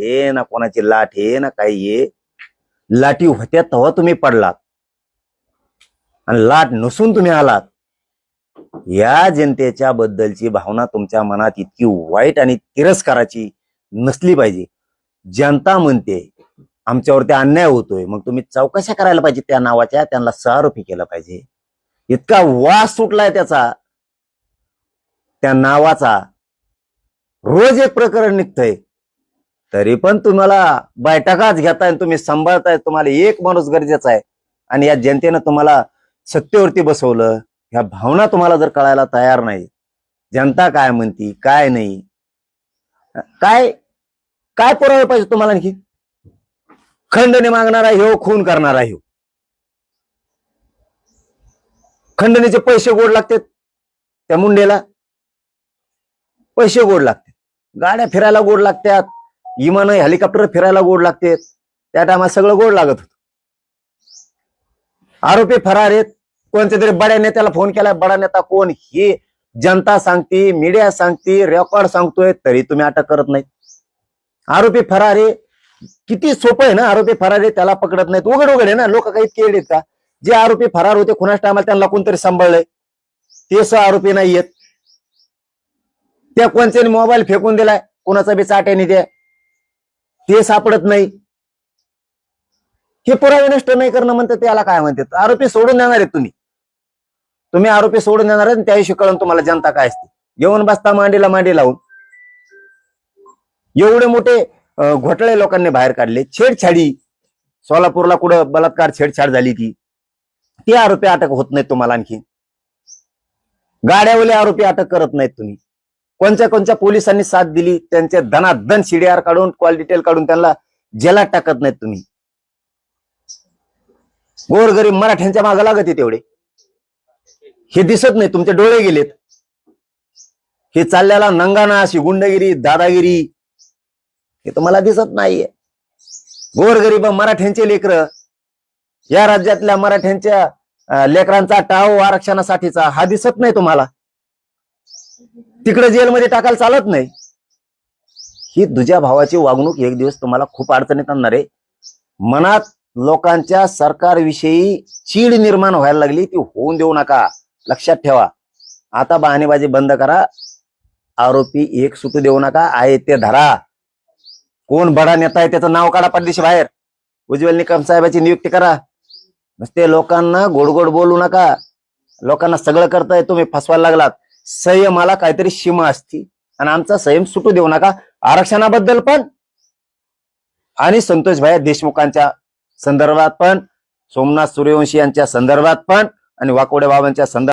हे ना कोणाची लाट हे ना काही ये लाटी होत्या तेव्हा तुम्ही पडलात. आणि लाट नसून तुम्ही आलात. या जनतेच्या बद्दलची भावना तुमच्या मनात इतकी वाईट आणि तिरस्काराची नसली पाहिजे. जनता म्हणते आमच्यावरती अन्याय होतोय. मग तुम्ही चौकशा करायला पाहिजे त्या नावाच्या त्यांना सहारोपी केलं पाहिजे. इतका वास सुटलाय त्याचा. त्या नावाचा रोज एक प्रकरण निघतंय. तरी पण तुम्हाला बैठकाच घेताय आणि तुम्ही सांभाळताय. तुम्हाला एक माणूस गरजेचा आहे. आणि या जनतेनं तुम्हाला सत्तेवरती बसवलं. ह्या भावना तुम्हाला जर कळायला तयार नाही. जनता काय म्हणती काय नाही? काय काय पुरावे पाहिजे तुम्हाला आणखी? खंडणी मागणारा ह्यो खून करणारा ह्यो. खंडणीचे पैसे गोड लागतात त्या मुंडेला. पैसे गोड लागतात. गाड्या फिरायला गोड लागतात. विमानं हेलिकॉप्टर फिरायला गोड लागते. त्या टायमात सगळं गोड लागत होत. आरोपी फरार आहेत. कोणत्या तरी बड्या नेत्याला फोन केला. बडा नेता कोण? हे जनता सांगते मीडिया सांगते रेकॉर्ड सांगतोय तरी तुम्ही अटक करत नाही आरोपी फरार आहे. किती सोपं आहे ना आरोपी फरार आहे त्याला पकडत नाहीत. उघड उघड आहे ना लोक काही केड आहेत का? जे आरोपी फरार होते कुणाच टायमाला त्यांना कोणतरी सांभाळलंय. ते स आरोपी नाही येत त्या कोणत्याने मोबाईल फेकून दिलाय? कोणाचा बी चाट्याने द्या. ते सापडत नाही. हे पुरावे नष्ट नाही करणं म्हणतात त्याला काय म्हणतात? आरोपी सोडून देणार आहेत तुम्ही. तुम्ही आरोपी सोडून देणार आहेत त्याविषयी कळून तुम्हाला जनता काय असते. येऊन बसता मांडीला मांडी लावून. एवढे मोठे घोटाळे लोकांनी बाहेर काढले. छेडछाडी. सोलापूरला कुठं बलात्कार छेडछाड झाली ती. ते आरोपी अटक होत नाहीत तुम्हाला आणखी. गाड्यावले आरोपी अटक करत नाहीत तुम्ही. कोणत्या कोणत्या पोलिसांनी साथ दिली त्यांचे धनाधन सीडीआर काढून कॉल डिटेल काढून त्यांना जेलात टाकत नाहीत तुम्ही. गोरगरीब मराठ्यांच्या मागे लागत तेवढे हे दिसत नाही तुमचे डोळे गेलेत. हे चालल्याला नंगाना अशी गुंडगिरी दादागिरी हे तुम्हाला दिसत नाहीये. गोरगरीब मराठ्यांचे लेकर या राज्यातल्या मराठ्यांच्या लेकरांचा टाव आरक्षणासाठीचा हा दिसत नाही तुम्हाला. तिकडे जेलमध्ये टाकायला चालत नाही. ही तुझ्या भावाची वागणूक एक दिवस तुम्हाला खूप अडचणीत आणणार आहे. मनात लोकांच्या सरकारविषयी चीड निर्माण व्हायला लागली ती होऊन देऊ नका. लक्षात ठेवा. आता बहाणेबाजी बंद करा. आरोपी एक सुटू देऊ नका. आहे ते धरा. कोण बडा नेता आहे त्याचं नाव काढा परदेशी बाहेर. उज्ज्वल निकम साहेबाची नियुक्ती करा. नुसते लोकांना गोड गोड बोलू नका. लोकांना सगळं करताय तुम्ही फसवायला लागलात. संयमाला काहीतरी सीमा असती. आणि आमचा संयम सुटू देऊ नका. आरक्षणाबद्दल पण आणि संतोष भाई देशमुखांच्या संदर्भात पण सोमनाथ सूर्यवंशी यांच्या संदर्भात पण आणि वाकोडे बाबांच्या संदर्भात